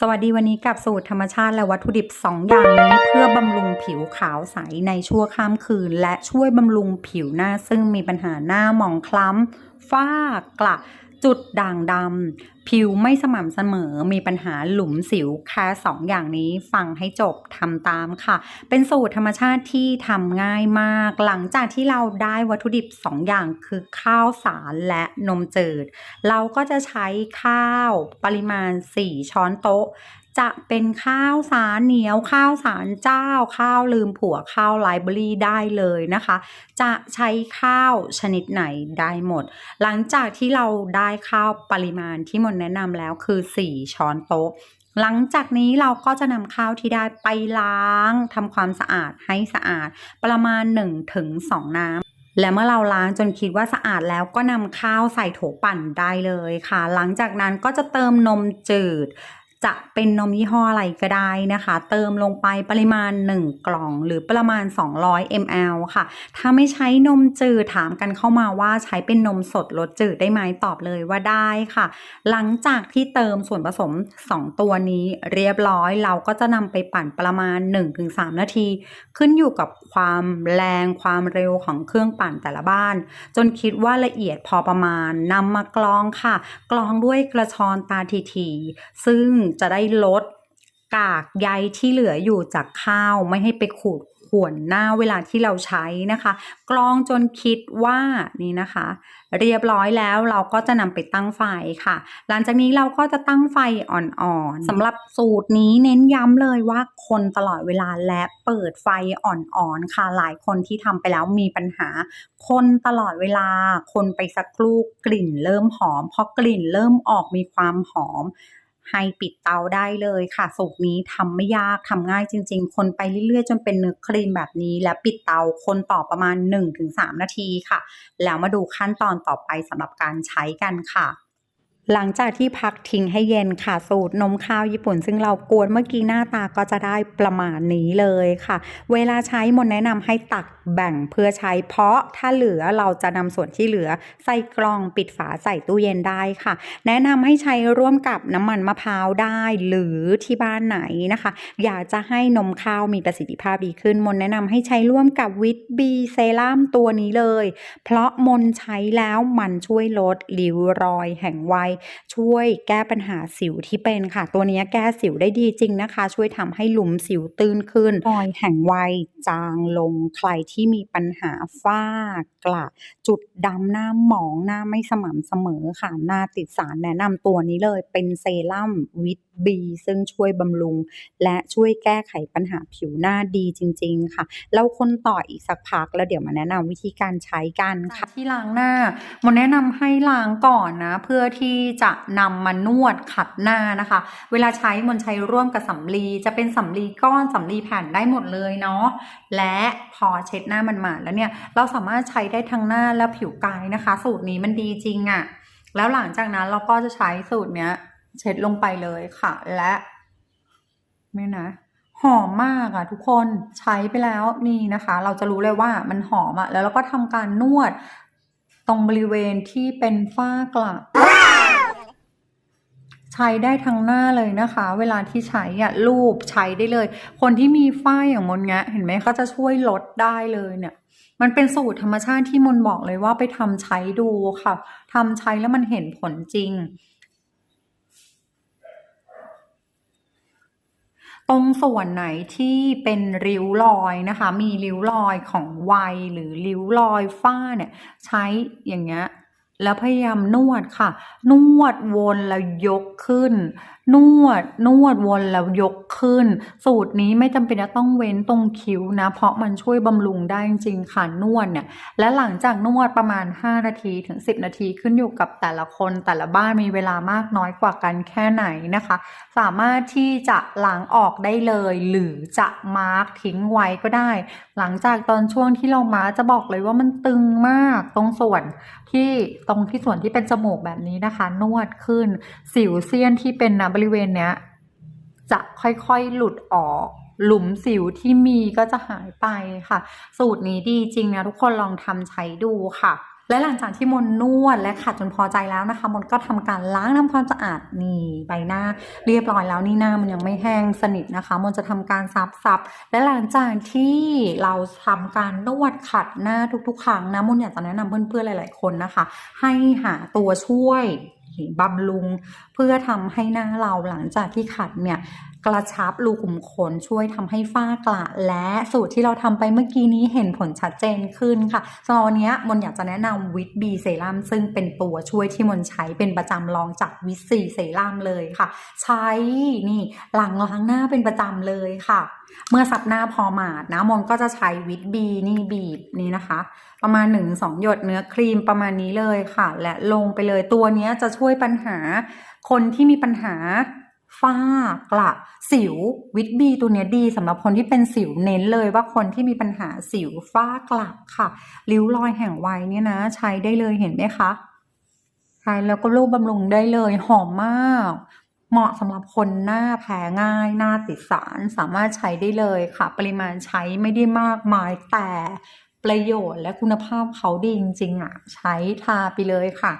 สวัสดีวันนี้กับสูตรธรรมชาติและวัตถุดิบ 2 อย่างนี้เพื่อบำรุงผิวขาวใสในชั่วข้ามคืน และช่วยบำรุงผิวหน้าซึ่งมีปัญหาหน้าหมองคล้ำฝ้ากระจุดด่างดำ ผิวไม่สม่ำเสมอมีปัญหาหลุมสิวแค่สองอย่างนี้ฟังให้จบทำตามค่ะ เป็นสูตรธรรมชาติที่ทำง่ายมาก หลังจากที่เราได้วัตถุดิบ2อย่างคือข้าวสารและนมจืด เราก็จะใช้ข้าวปริมาณ 4 ช้อนโต๊ะจะเป็นข้าวสารเหนียวข้าวสารเจ้า ข้าวลืมผัวข้าวไลบรารีได้เลยนะคะ จะใช้ข้าวชนิดไหนได้หมด หลังจากที่เราได้ข้าวปริมาณที่มนแนะนำแล้วคือ 4 ช้อนโต๊ะ หลังจากนี้เราก็จะนำข้าวที่ได้ไปล้างทำความสะอาดให้สะอาดประมาณ 1-2 น้ำและเมื่อเราล้างจนคิดว่าสะอาดแล้วก็นำข้าวใส่โถปั่นได้เลยค่ะ หลังจากนั้นก็จะเติมนมจืด จะเป็นนมยี่ห้ออะไรก็ได้นะคะ เติมลงไปปริมาณ 1 กล่องหรือประมาณ 200 ml ค่ะ ถ้าไม่ใช้นมจืดถามกันเข้ามาว่าใช้เป็นนมสดรสจืดได้ไหมตอบเลยว่าได้ค่ะ หลังจากที่เติมส่วนผสม 2 ตัวนี้เรียบร้อยเราก็จะนำไปปั่นประมาณ 1-3 นาที ขึ้นอยู่กับความแรงความเร็วของเครื่องปั่นแต่ละบ้าน จนคิดว่าละเอียดพอประมาณนำมากรองค่ะ กรองด้วยกระชอนตาทีๆซึ่งจะได้ลดกากใยที่เหลืออยู่จากข้าวไม่ให้ไปขูดข่วนหน้าเวลาที่เราใช้นะคะ กรองจนคิดว่านี่นะคะ เรียบร้อยแล้วเราก็จะนำไปตั้งไฟค่ะ หลังจากนี้เราก็จะตั้งไฟอ่อนๆสำหรับสูตรนี้เน้นย้ำเลยว่าคนตลอดเวลาและเปิดไฟอ่อนๆค่ะ หลายคนที่ทำไปแล้วมีปัญหา คนตลอดเวลา คนไปสักครู่กลิ่นเริ่มหอมพอกลิ่นเริ่มออกมีความหอม ให้ปิดเตาได้เลยค่ะสูตรนี้ทำไม่ยากทำง่ายจริง ๆ คนไปเรื่อยๆ จนเป็นเนื้อครีมแบบนี้ และปิดเตาคนต่อประมาณ 1-3 นาทีค่ะ แล้วมาดูขั้นตอนต่อไปสำหรับการใช้กันค่ะหลังจากที่พักทิ้งให้เย็นค่ะ สูตรนมข้าวญี่ปุ่น ซึ่งเรากวนเมื่อกี้หน้าตาก็จะได้ประมาณนี้เลยค่ะ เวลาใช้มนแนะนำให้ตัก แบ่งเพื่อใช้เพราะถ้าเหลือเราจะนำส่วนที่เหลือใส่กล่องปิดฝาใส่ตู้เย็นได้ค่ะ แนะนำให้ใช้ร่วมกับน้ำมันมะพร้าวได้ หรือที่บ้านไหนนะคะ อยากจะให้นมข้าวมีประสิทธิภาพดีขึ้นมนแนะนำให้ใช้ร่วมกับวิตบีเซรั่มตัวนี้เลย เพราะมนใช้แล้วมันช่วยลดริ้วรอยแห่งวัยช่วยแก้ปัญหาสิวที่เป็นค่ะ ตัวนี้แก้สิวได้ดีจริงนะคะ ช่วยทำให้หลุมสิวตื้นขึ้นรอยแห่งวัยจางลงใครที่ที่มีปัญหาฝ้ากระจุดดำหน้าหมองหน้าไม่สม่ำเสมอค่ะ หน้าติดสารแนะนำตัวนี้เลยเป็นเซรั่มวิตบีซึ่งช่วยบำรุง และช่วยแก้ไขปัญหาผิวหน้าดีจริง ๆ ค่ะ เราคนต่ออีกสักพักแล้วเดี๋ยวมาแนะนำวิธีการใช้กันค่ะที่ล้างหน้ามนแนะนำให้ล้างก่อนนะ เพื่อที่จะนำมานวดขัดหน้านะคะ เวลาใช้มนใช้ร่วมกับสำลีจะเป็นสำลีก้อนสำลีแผ่นได้หมดเลยเนาะและพอเช็ดหน้ามันมาแล้วเนี่ยเราสามารถใช้ได้ทั้งหน้าและผิวกายนะคะ สูตรนี้มันดีจริงอะ่ะ แล้วหลังจากนั้นเราก็จะใช้สูตรเนี้ยเช็ดลงไปเลยค่ะ และไม่นะหอมมากอะทุกคนใช้ไปแล้วนี่นะคะ เราจะรู้เลยว่ามันหอมอะ แล้วเราก็ทำการนวดตรงบริเวณที่เป็นฝ้ากระ ใช้ได้ทั้งหน้าเลยนะคะ เวลาที่ใช้อะรูปใช้ได้เลย คนที่มีฝ้าอย่างมนเนี้ยเห็นไหมก็จะช่วยลดได้เลยเนี่ย มันเป็นสูตรธรรมชาติที่มนบอกเลยว่าไปทำใช้ดูค่ะทำใช้แล้วมันเห็นผลจริงตรงส่วนไหนที่เป็นริ้วรอยนะคะ มีริ้วรอยของวัยหรือริ้วรอยฝ้าเนี่ย ใช้อย่างเงี้ย แล้วพยายามนวดค่ะ นวดวนแล้วยกขึ้น นวดนวดวนแล้วยกขึ้น สูตรนี้ไม่จำเป็นจะต้องเว้นตรงคิ้วนะ เพราะมันช่วยบำรุงได้จริงค่ะนวดเนี่ย และหลังจากนวดประมาณ 5 นาทีถึง 10 นาทีขึ้นอยู่กับแต่ละคนแต่ละบ้านมีเวลามากน้อยกว่ากันแค่ไหนนะคะ สามารถที่จะล้างออกได้เลย หรือจะมาร์กทิ้งไว้ก็ได้ หลังจากตอนช่วงที่เรามาจะบอกเลยว่ามันตึงมากตรงส่วนที่ตรงที่ส่วนที่เป็นจมูกแบบนี้นะคะ นวดขึ้น สิวเซียนที่เป็นนะบริเวณเนี้ย จะค่อยๆหลุดออกหลุมสิวที่มีก็จะหายไปค่ะ สูตรนี้ดีจริงนะทุกคนลองทำใช้ดูค่ะ และหลังจากที่มนนวดและขัดจนพอใจแล้วนะคะ มนก็ทำการล้างทำความสะอาดนี่ใบหน้า เรียบร้อยแล้วนี่หน้ามันยังไม่แห้งสนิทนะคะ มนจะทำการซับซับและหลังจากที่เราทำการนวดขัดหน้าทุกๆ ครั้งนะมนอยากจะแนะนำเพื่อนๆหลาย ๆคนนะคะ ให้หาตัวช่วยบำรุงเพื่อทำให้หน้าเราหลังจากที่ขัดเนี่ยกระชับรูขุมขนช่วยทำให้ฝ้ากระและสูตรที่เราทำไปเมื่อกี้นี้เห็นผลชัดเจนขึ้นค่ะสำหรับวันนี้มนอยากจะแนะนำวิตบีเซรั่มซึ่งเป็นตัวช่วยที่มนใช้เป็นประจำลองจากวิตซีเซรั่มเลยค่ะ ใช้นี่หลังล้างหน้าเป็นประจำเลยค่ะ เมื่อสับหน้าพอหมาดนะมนก็จะใช้วิตบีนี่บีบนี่นะคะ ประมาณ1นสองหยดเนื้อครีมประมาณนี้เลยค่ะ และลงไปเลยตัวนี้จะช่วยปัญหาคนที่มีปัญหา ฝ้ากระสิววิตบีตัวนี้ดีสำหรับคนที่เป็นสิวเน้นเลยว่าคนที่มีปัญหาสิวฝ้ากระค่ะ ริ้วรอยแห่งวัยเนี่ยนะ ใช้ได้เลยเห็นไหมคะใช้แล้วก็รูปบำรุงได้เลยหอมมาก เหมาะสำหรับคนหน้าแพ้ง่าย หน้าติดสารสามารถใช้ได้เลยค่ะ ปริมาณใช้ไม่ได้มากมายแต่ประโยชน์และคุณภาพเขาดีจริงๆอะ ใช้ทาไปเลยค่ะ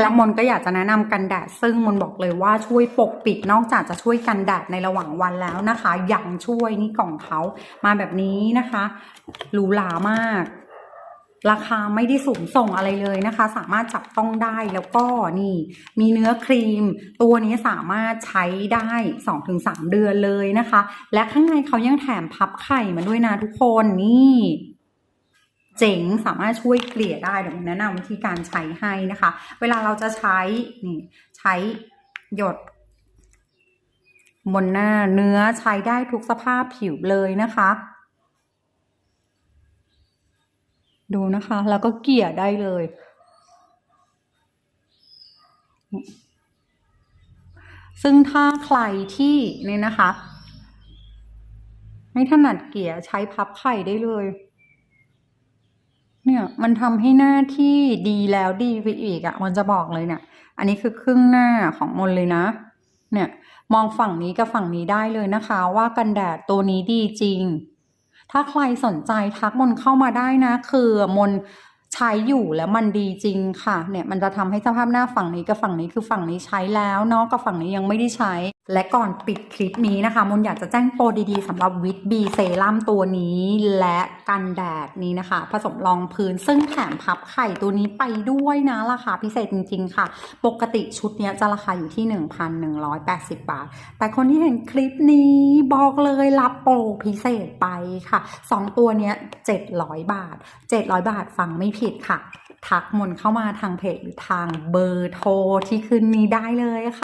และมนก็อยากจะแนะนำกันแดด ซึ่งมนบอกเลยว่าช่วยปกปิดนอกจากจะช่วยกันแดดในระหว่างวันแล้วนะคะยังช่วยนี่กล่องเขามาแบบนี้นะคะหรูหรามาก ราคาไม่ได้สูงส่งอะไรเลยนะคะ สามารถจับต้องได้แล้วก็นี่ มีเนื้อครีม ตัวนี้สามารถใช้ได้ 2-3 เดือนเลยนะคะ และข้างในเขายังแถมพับไข่มาด้วยนะทุกคนนี่ เจ๋งสามารถช่วยเกลี่ยได้เดี๋ยวแนะนำวิธีการใช้ให้นะคะ เวลาเราจะใช้นี่ใช้หยดบนหน้าเนื้อใช้ได้ทุกสภาพผิวเลยนะคะ ดูนะคะ แล้วก็เกลี่ยได้เลย ซึ่งถ้าใครที่เนี่ยนะคะ ไม่ถนัดเกลี่ยใช้พับไข่ได้เลย เนี่ย มันทำให้หน้าที่ดีแล้วดีไปอีกอะ่ะมันจะบอกเลยเนี่ย อันนี้คือครึ่งหน้าของมนเลยนะ เนี่ย มองฝั่งนี้กับฝั่งนี้ได้เลยนะคะ ว่ากันแดดตัวนี้ดีจริง ถ้าใครสนใจทักมนเข้ามาได้นะ คือมนใช้อยู่แล้วมันดีจริงค่ะ เนี่ยมันจะทำให้สภาพหน้าฝั่งนี้กับฝั่งนี้คือฝั่งนี้ใช้แล้วเนาะกับฝั่งนี้ยังไม่ได้ใช้ และก่อนปิดคลิปนี้นะคะมนอยากจะแจ้งโปรดีๆสำหรับวิตบีเซรั่มตัวนี้และกันแดดนี้นะคะ ผสมรองพื้นซึ่งแถมพับไข่ตัวนี้ไปด้วยนะราคาพิเศษจริงๆค่ะ ปกติชุดนี้จะราคาอยู่ที่ 1,180 บาท แต่คนที่เห็นคลิปนี้บอกเลยรับโปรพิเศษไปค่ะสองตัวนี้700 บาท 700 บาทฟังไม่ผิดค่ะ ทักมนเข้ามาทางเพจหรือทางเบอร์โทรที่ขึ้นนี้ได้เลยค่ะ